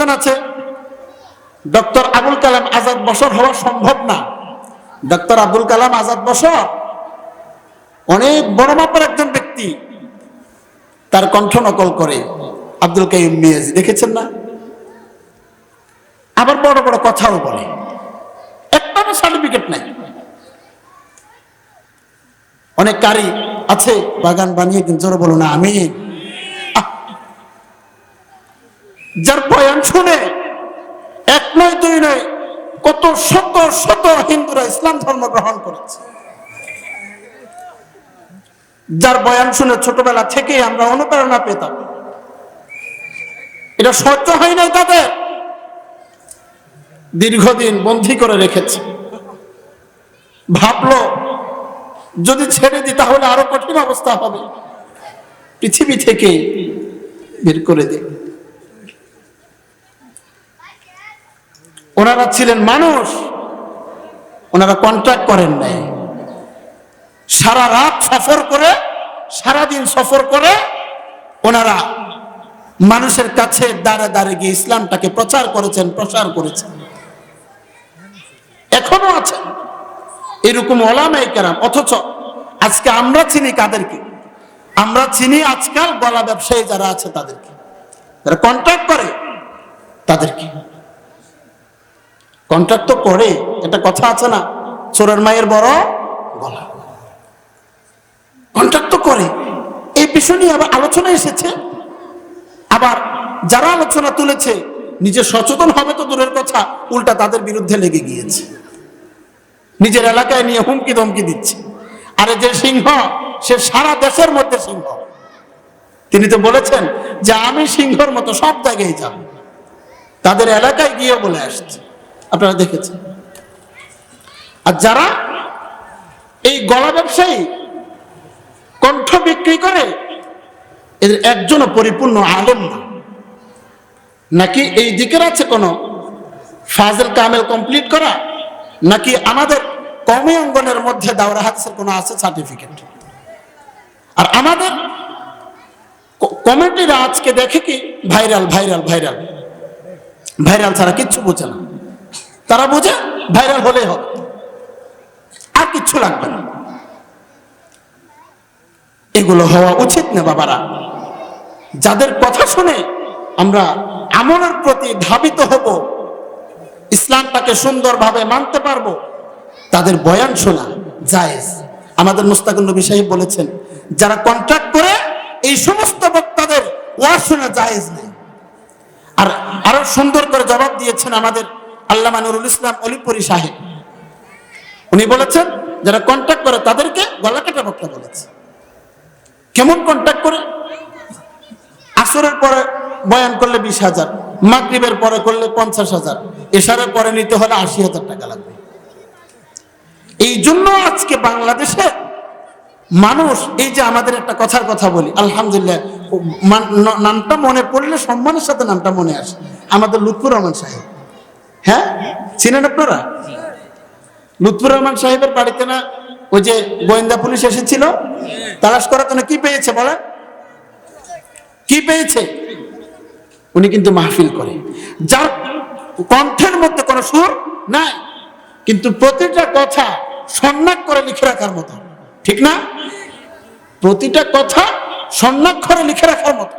একজন আছে। ডক্টর আবুল কালাম আজাদ বসর হওয়া সম্ভব না। ডক্টর আবুল কালাম আজাদ বসর অনেক বড় মাপের একজন ব্যক্তি, তার কণ্ঠ নকল করে। আব্দুল কাইম মিয়াজ, দেখেছেন না? আবার বড় বড় কথাও বলে। একটা সার্টিফিকেট নাই। অনেক কারি আছে, বাগান বানিয়ে কিন্তু বলো না আমি যার বয়ান শুনে এক নয় দুই নয় কত শত শত হিন্দুরা ইসলাম ধর্ম গ্রহণ করেছে। যার বয়ান শুনে ছোটবেলা থেকে আমরা অনুপ্রেরণা পেতাম। এটা সহ্য হয় নাই তাদের। দীর্ঘদিন বন্দী করে রেখেছে। ভাবলো, যদি ছেড়ে দিই তাহলে আরও কঠিন অবস্থা হবে। পৃথিবী থেকে বের করে দিই। ওনারা ছিলেন মানুষ। ওনারা কন্ট্রাক্ট করেন নাই। সারা রাত সফর করে, সারা দিন সফর করে ওনারা মানুষের কাছে দাঁড়ে দাঁড়ে গিয়ে ইসলামটাকে প্রচার করেছেন, প্রসার করেছেন। এখনও আছেন। এরকম ওলামাই কেরাম, অথচ আজকে আমরা চিনি কাদেরকে? আমরা চিনি আজকাল গলা ব্যবসায়ী যারা আছে তাদেরকে। যারা কন্ট্রাক্ট করে, তাদেরকে। কন্ট্রাক্ট তো করে একটা কথা আছে না, চোরের মায়ের বড় গলা। কন্ট্রাক্ট তো করে এই বিষয় নিয়ে আবার আলোচনা এসেছে। আবার যারা আলোচনা তুলেছে, নিজে সচেতন হবে তো দূরের কথা, উল্টা তাদের বিরুদ্ধে লেগে গিয়েছে। নিজের এলাকায় নিয়ে হুমকি ধমকি দিচ্ছে। আরে যে সিংহ, সে সারা দেশের মধ্যে সিংহ। তিনি তো বলেছেন যে আমি সিংহর মতো সব জায়গায় যাব। তাদের এলাকায় গিয়ে বলে আসছে। আপনারা দেখেছেন। আর যারা এই গলা ব্যবসায়ী কণ্ঠ বিক্রি করে, এদের একজনও পরিপূর্ণ আলেম না। নাকি এই দিকের আছে কোনো ফাজল কামেল কমপ্লিট করা? নাকি আমাদের কমে অঙ্গনের মধ্যে দাওরা হাদিসের কোনো আছে সার্টিফিকেট আর আমাদের কমিটিরা আজকে দেখে কি ভাইরাল ভাইরাল ভাইরাল ভাইরাল ছাড়া কিচ্ছু বোঝে না। তারা বোঝে ভাইরাল হলেই হবে। আর কিচ্ছু লাগবে না। এগুলো হওয়া উচিত না বাবারা। যাদের কথা শুনে আমরা আমলের প্রতি ধাবিত হব, ইসলামটাকে সুন্দরভাবে মানতে পারব, তাদের বয়ান শোনা জায়েজ। আমাদের মুস্তাকুল নবী সাহেব বলেছেন, যারা কন্ট্রাক্ট করে, এই সমস্ত বক্তাদের ওয়াজ শোনা জায়েজ নেই। আর আরও সুন্দর করে জবাব দিয়েছেন আমাদের আল্লামা নুরুল ইসলাম অলিপুরি সাহেব। উনি বলেছেন, যারা কন্ট্রাক্ট করে তাদেরকে গলা কাটা বক্তা বলেছে। কেমন কন্ট্যাক্ট করে? আসরের পরে বয়ান করলে বিশ হাজার, মাগরিবের পরে করলে পঞ্চাশ হাজার, এশারের পরে নিতে হলে আশি হাজার টাকা লাগবে। এই জন্য আজকে বাংলাদেশে মানুষ, এই যে আমাদের একটা কথার কথা বলি, আলহামদুলিল্লাহ নামটা মনে পড়লে সম্মানের সাথে নামটা মনে আসে। আমাদের লুৎফুর রহমান সাহেব। হ্যাঁ? চিনেন আপনারা? লুৎফুর রহমান সাহেবের বাড়িতে না ওই যে গোয়েন্দা পুলিশ এসেছিল? তালাশ করার জন্য কি পেয়েছে বলেন? কি পেয়েছে? উনি কিন্তু মাহফিল করে। যার কণ্ঠের মধ্যে কোনো সুর নাই কিন্তু প্রতিটা কথা সন্ন্যাক করে লিখে রাখার মতো। ঠিক না? প্রতিটা কথা সন্ন্যাক্ষরে লিখে রাখার মতো।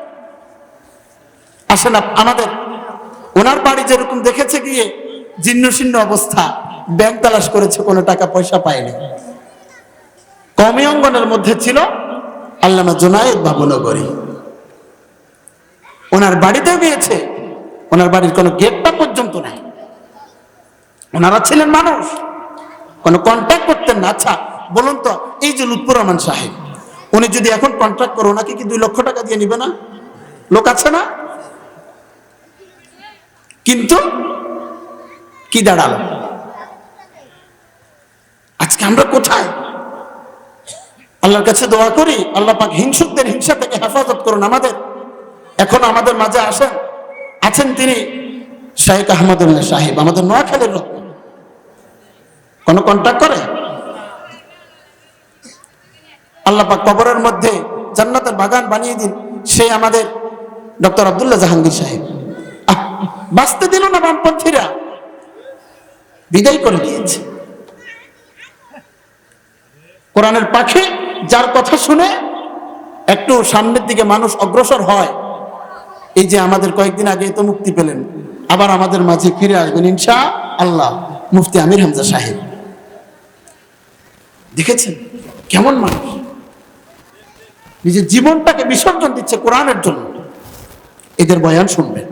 আসেন আমাদের ওনার বাড়ি যেরকম দেখেছে গিয়ে জীর্ণ শীর্ণ অবস্থা, ব্যাংক তালাশ করেছে, কোনো টাকা পয়সা পায়নি। কমে অঙ্গনের মধ্যে ছিল আল্লামা জোনায়েদ বাবুনগরী। ওনার বাড়িতেও গিয়েছে, ওনার বাড়ির কোনো গেটটা পর্যন্ত নাই। ওনারা ছিলেন মানুষ, কোনো কন্ট্যাক্ট করতেন না। আচ্ছা বলুন তো, এই যে লুৎফুর রহমান সাহেব, উনি যদি এখন কন্ট্রাক্ট করো, ওনাকে কি দুই লক্ষ টাকা দিয়ে নিবে না? লোক আছে না? কিন্তু কি দাঁড়াল? আজকে আমরা কোথায়? আল্লাহর কাছে দোয়া করি, আল্লাহ পাক হিংসুকদের হিংসা থেকে হেফাজত করুন আমাদের। এখন আমাদের মাঝে আসেন, আছেন তিনি শাহেক আহমদুল্লাহ সাহেব, আমাদের নোয়াখালীর রত্ন কোন কন্ট্যাক্ট করে? আল্লাহ পাক কবরের মধ্যে জান্নাতের বাগান বানিয়ে দিন, সে আমাদের ডক্টর আব্দুল্লাহ জাহাঙ্গীর সাহেব। বাঁচতে দিল না বামপন্থীরা? বিদায় করে দিয়েছে। কোরআনের পাখি যার কথা শুনে একটু সামনের দিকে মানুষ অগ্রসর হয়, এই যে আমাদের কয়েকদিন আগে তো মুক্তি পেলেন, আবার আমাদের মাঝে ফিরে আসবেন ইনশা আল্লাহ, মুফতি আমির হামজা সাহেব। দেখেছেন? কেমন মানুষ? নিজের জীবনটাকে বিসর্জন দিচ্ছে কোরআনের জন্য। এদের বয়ান শুনবেন।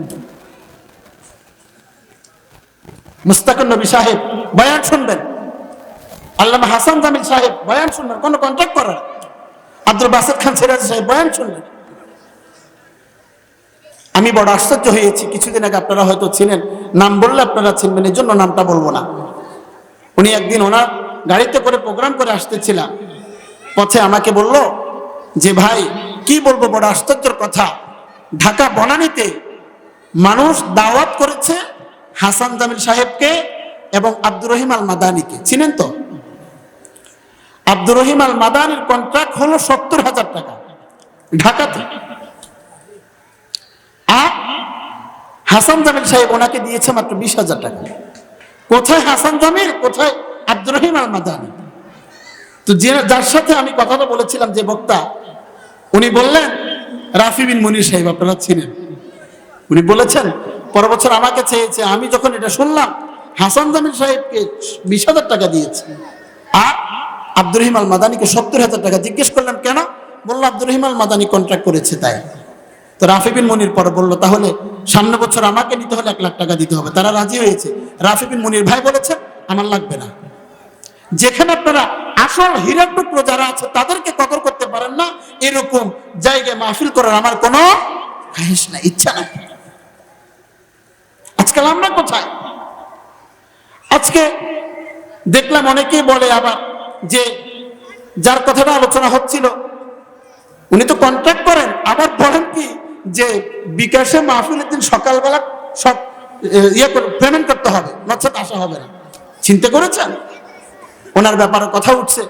মুস্তাকুর নবী সাহেব, বয়ান শুনবেন। আল্লামা হাসান জামিল সাহেব, বয়ান শুনবেন, কোনো কন্ট্যাক্ট করার আব্দুল বাসেদ খান সিরাজ সাহেব, বয়ান শুনবেন। আমি বড় আশ্চর্য হয়েছি, কিছুদিন আগে আপনারা হয়তো ছিলেন, নাম বললে আপনারা চিনবেন, এই জন্য নামটা বলব না। উনি একদিন ওনার গাড়িতে করে প্রোগ্রাম করে আসতেছিলাম। পথে আমাকে বলল যে, ভাই, কি বলব, বড় আশ্চর্যের কথা। ঢাকা বনানীতে মানুষ দাওয়াত করেছে হাসান জামিল সাহেবকে এবং আব্দুর রহিম আল মাদানিকে চিনেন তো? আব্দুর রহিম আল মাদানির কন্ট্রাক্ট হলো সত্তর হাজার টাকা। ঢাকাতে। আর হাসান জামিল সাহেব ওনাকে দিয়েছে মাত্র বিশ হাজার টাকা। কোথায় হাসান জামিল? কোথায় আব্দুর রহিম আল মাদানি তো যে যার সাথে আমি কথাটা বলেছিলাম যে বক্তা, উনি বললেন, রাফি বিন মনির সাহেব, আপনারা ছিলেন উনি বলেছেন পর বছর আমাকে চেয়েছে, আমি যখন এটা শুনলাম, হাসান জামিল সাহেবকে বিশ হাজার টাকা দিয়েছে। আর আব্দুর রহিম আল মাদানিকে সত্তর হাজার টাকা। জিজ্ঞেস করলাম, কেন? বলল, আব্দুর রহিম আল মাদানি কন্ট্রাক্ট করেছে তাই। তো রাফি বিন মনির পরে বলল, তাহলে সামনে বছর আমাকে নিতে হলে এক লাখ টাকা দিতে হবে। তারা রাজি হয়েছে। রাফি বিন মনির ভাই বলেছে, আমার লাগবে না। যেখানে আপনারা আসল হীরার টুকরো যারা আছে, তাদেরকে কদর করতে পারেন না। এরকম জায়গায় মাহফিল করার আমার কোনো না ইচ্ছা নাই। আজকাল আমরা কোথায়? আজকে দেখলাম অনেকেই বলে আবার যে যার কথাটা আলোচনা হচ্ছিল, উনি তো কন্ট্যাক্ট করেন, আবার বলেন কি যে বিকাশে মাহফিলের দিন সকালবেলা সব ইয়ে পেমেন্ট করতে হবে নচেত আসা হবে না। চিন্তা করেছেন? ওনার ব্যাপারে কথা উঠছে।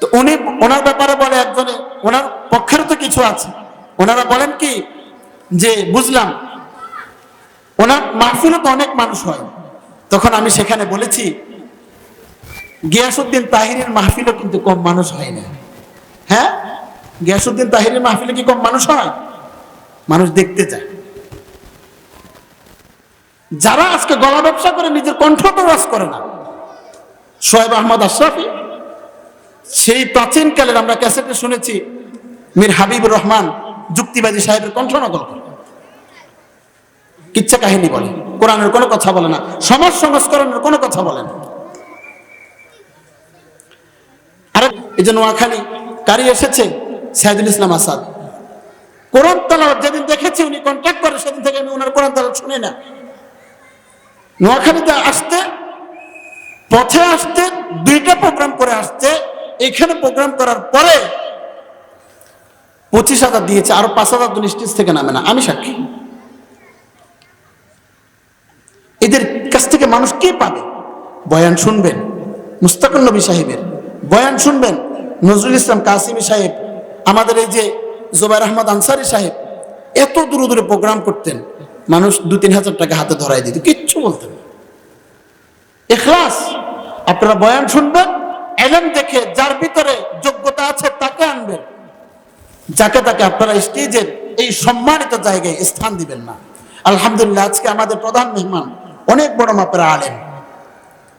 তো উনি, ওনার ব্যাপারে বলে একজনে, ওনার পক্ষেরও তো কিছু আছে। ওনারা বলেন কি যে, বুঝলাম ওনার মাহফিলও তো অনেক মানুষ হয়। তখন আমি সেখানে বলেছি গিয়াসুদ্দিন তাহিরের মাহফিলও কিন্তু কম মানুষ হয় না। হ্যাঁ? গিয়াসুদ্দিন তাহিরের মাহফিলে কি কম মানুষ হয়? মানুষ দেখতে যায়। যারা আজকে গলা ব্যবসা করে নিজের কণ্ঠ প্রবাস করে না শোয়েব আহমদ আশরাফি, সেই প্রাচীনকালের আমরা ক্যাসেটে শুনেছি, মীর হাবিবুর রহমান, যুক্তিবাদী সাহেবের কণ্ঠ নকল করে। কিচ্ছা কাহিনী বলে। কোরআনের কোনো কথা বলে না। সমাজ সংস্করণের কোনো কথা বলে না। আরে, এই যে নোয়াখালী, কারি এসেছে? সাইদুল ইসলাম আসাদ। কোরআন তালাওয়াত যেদিন দেখেছি, উনি কন্ট্যাক্ট করে, সেদিন থেকে আমি ওনার কোরআন তালাওয়াত শুনি না। নোয়াখালীতে আসতে, পথে আসতে, দুইটা প্রোগ্রাম করে আসতে, এখানে প্রোগ্রাম করার পরে পঁচিশ হাজার দিয়েছে, আরও পাঁচ হাজার স্টেজ থেকে নামে না। আমি সাক্ষী। এদের কাছ থেকে মানুষ কে পাবে? বয়ান শুনবেন মুস্তাকুল নবী সাহেবের। বয়ান শুনবেন নজরুল ইসলাম কাসিমি সাহেব, আমাদের এই যে জোবাইর আহমদ আনসারি সাহেব, এত দূরে দূরে প্রোগ্রাম করতেন, মানুষ দু তিন হাজার টাকা হাতে ধরাই দিত, কিচ্ছু বলতেন। এখলাস, আপনারা বয়ান শুনবেন, এলেন দেখে যার ভিতরে যোগ্যতা আছে তাকে আনবেন। যাকে তাকে আপনারা স্টেজের এই সম্মানিত জায়গায় স্থান দিবেন না। আলহামদুলিল্লাহ, আজকে আমাদের প্রধান মেহমান অনেক বড় মাপের আলেন